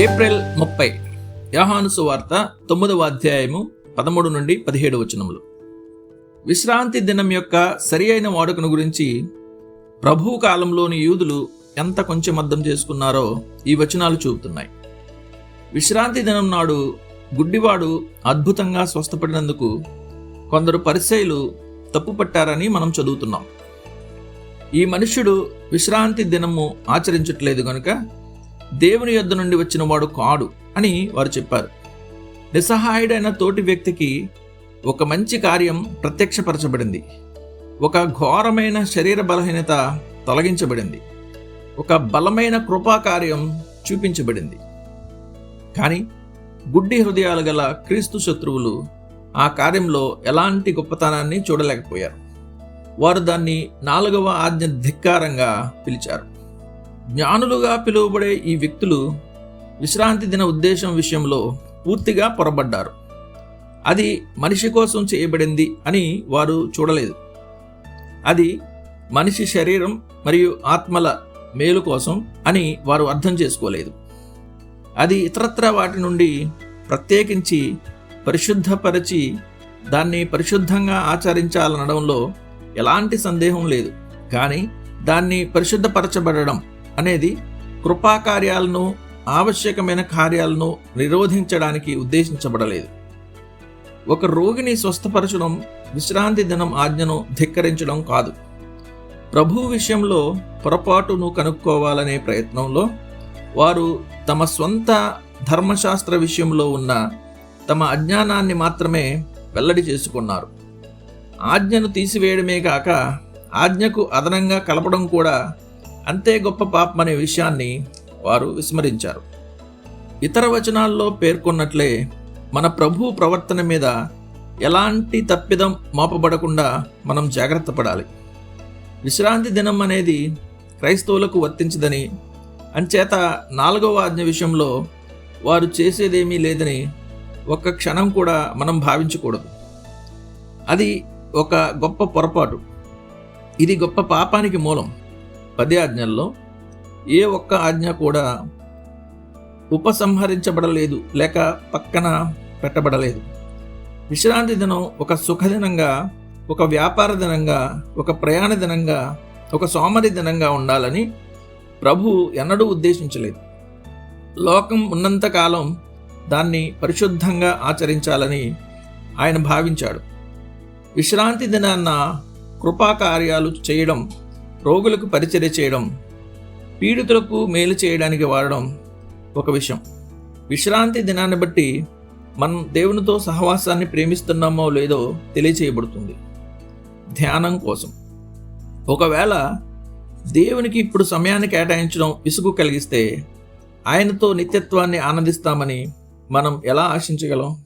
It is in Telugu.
ఏప్రిల్ ముప్పై యాహాను సువార్త తొమ్మిదవ అధ్యాయము పదమూడు నుండి పదిహేడు వచనములు. విశ్రాంతి దినం యొక్క సరి అయిన వాడుకను గురించి ప్రభువు కాలంలోని యూదులు ఎంత కొంచెం అర్థం చేసుకున్నారో ఈ వచనాలు చూపుతున్నాయి. విశ్రాంతి దినం నాడు గుడ్డివాడు అద్భుతంగా స్వస్థపడినందుకు కొందరు పరిచయులు తప్పుపట్టారని మనం చదువుతున్నాం. ఈ మనుష్యుడు విశ్రాంతి దినము ఆచరించట్లేదు గనుక దేవుని యొద్ద నుండి వచ్చిన వాడు కాడు అని వారు చెప్పారు. నిస్సహాయుడైన తోటి వ్యక్తికి ఒక మంచి కార్యం ప్రత్యక్షపరచబడింది. ఒక ఘోరమైన శరీర బలహీనత తొలగించబడింది. ఒక బలమైన కృపా కార్యం చూపించబడింది. కానీ గుడ్డి హృదయాలు గల క్రీస్తు శత్రువులు ఆ కార్యంలో ఎలాంటి గొప్పతనాన్ని చూడలేకపోయారు. వారు దాన్ని నాలుగవ ఆజ్ఞ ధిక్కారంగా పిలిచారు. జ్ఞానులుగా పిలువబడే ఈ వ్యక్తులు విశ్రాంతి దిన ఉద్దేశం విషయంలో పూర్తిగా పొరబడ్డారు. అది మనిషి కోసం చేయబడింది అని వారు చూడలేదు. అది మనిషి శరీరం మరియు ఆత్మల మేలు కోసం అని వారు అర్థం చేసుకోలేదు. అది ఇతరత్ర వాటి నుండి ప్రత్యేకించి పరిశుద్ధపరిచి దాన్ని పరిశుద్ధంగా ఆచరించాలనడంలో ఎలాంటి సందేహం లేదు. కానీ దాన్ని పరిశుద్ధపరచబడడం అనేది కృపాకార్యాలను ఆవశ్యకమైన కార్యాలను నిరోధించడానికి ఉద్దేశించబడలేదు. ఒక రోగిని స్వస్థపరచడం విశ్రాంతి దినం ఆజ్ఞను ధిక్కరించడం కాదు. ప్రభు విషయంలో పొరపాటును కనుక్కోవాలనే ప్రయత్నంలో వారు తమ స్వంత ధర్మశాస్త్ర విషయంలో ఉన్న తమ అజ్ఞానాన్ని మాత్రమే వెల్లడి చేసుకున్నారు. ఆజ్ఞను తీసివేయడమే కాక ఆజ్ఞకు అదనంగా కలపడం కూడా అంతే గొప్ప పాపం అనే విషయాన్ని వారు విస్మరించారు. ఇతర వచనాల్లో పేర్కొన్నట్లే మన ప్రభు ప్రవర్తన మీద ఎలాంటి తప్పిదం మోపబడకుండా మనం జాగ్రత్త పడాలి. విశ్రాంతి దినం అనేది క్రైస్తవులకు వర్తించదని అంచేత నాలుగవ ఆజ్ఞ విషయంలో వారు చేసేదేమీ లేదని ఒక్క క్షణం కూడా మనం భావించకూడదు. అది ఒక గొప్ప పొరపాటు. ఇది గొప్ప పాపానికి మూలం. పది ఆజ్ఞల్లో ఏ ఒక్క ఆజ్ఞ కూడా ఉపసంహరించబడలేదు లేక పక్కన పెట్టబడలేదు. విశ్రాంతి దినం ఒక సుఖదినంగా ఒక వ్యాపార దినంగా ఒక ప్రయాణ దినంగా ఒక సోమరి దినంగా ఉండాలని ప్రభు ఎన్నడూ ఉద్దేశించలేదు. లోకం ఉన్నంతకాలం దాన్ని పరిశుద్ధంగా ఆచరించాలని ఆయన భావించాడు. విశ్రాంతి దినాన్న కృపాకార్యాలు చేయడం రోగులకు పరిచర్య చేయడం పీడితులకు మేలు చేయడానికి వాడడం ఒక విషయం. విశ్రాంతి దినాన్ని బట్టి మనం దేవునితో సహవాసాన్ని ప్రేమిస్తున్నామో లేదో తెలియచేయబడుతుంది. ధ్యానం కోసం. ఒకవేళ దేవునికి ఇప్పుడు సమయాన్ని కేటాయించడం విసుగు కలిగిస్తే ఆయనతో నిత్యత్వాన్ని ఆనందిస్తామని మనం ఎలా ఆశించగలం?